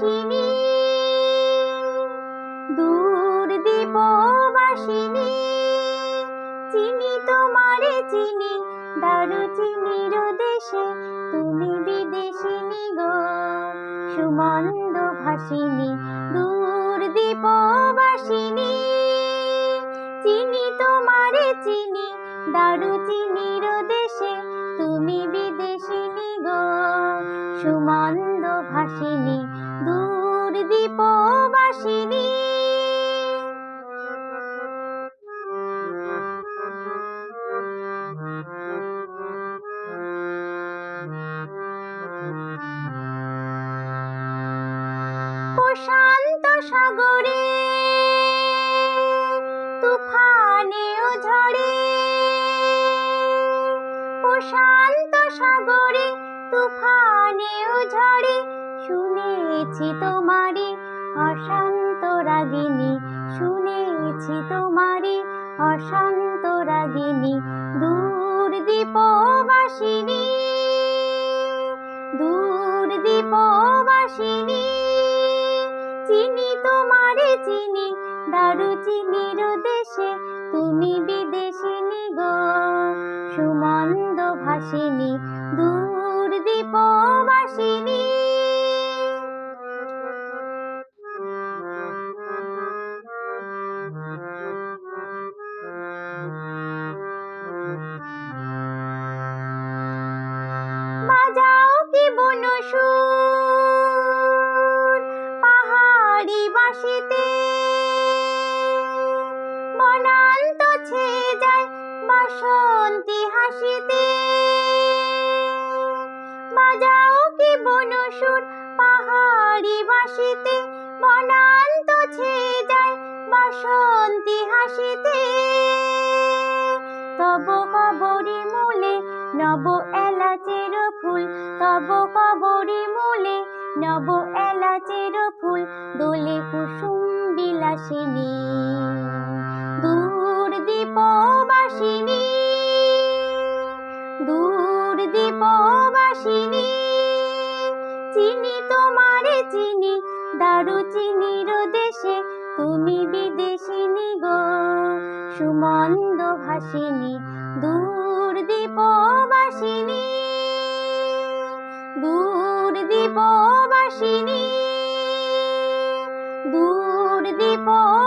বাসিনী দূর দিব চিনি তোমারে চিনি দারুচিনির দেশে তুমি বিদেশিনী গো, সুমন্দ ভাসিনী। দূর দিব চিনি তোমারে চিনি দারুচিনির দেশে তুমি বিদেশিনী গো, সুমন্দ ভাসিনী। দূর দীপবাসিনী প্রশান্ত সাগরে তুফানে ও ঝড়ে। প্রশান্ত সাগরে তুফানে ও ঝড়ে। শুনেছি তোমারে অশান্ত রাগিনী, শুনেছি তোমারে অশান্ত রাগিনী, দূর দীপবাসিনী দূর দীপবাসিনী চিনি তোমারে চিনি, দারুচিনির দেশে তুমি বিদেশিনী গো, সুমন্দ ভাসিনী, দূর দীপবাসিনী পাহাড়ি বাসিতে বনান্ত ছেয়ে যায় বাসন্তী হাসিতে। বাজাও কি বনসুর পাহাড়ি বাসিতে। বনান্ত ছেয়ে যায় বাসন্তী হাসিতে। তব কবরি মূলে নব এলাচের ফুল। তব কবরি মূলে নব এলাচের ফুল, দোলে কুসুম বিলাসিনী। দূর দীপবাসিনী দূর দীপবাসিনী। চিনি তোমারে চিনি, দারুচিনির দেশে। তুমি বিদেশিনী গো, সুমন্দ ভাসিনী দূর দীপবাসিনী দূর দীপবাসিনী। দূর দীপবাসিনী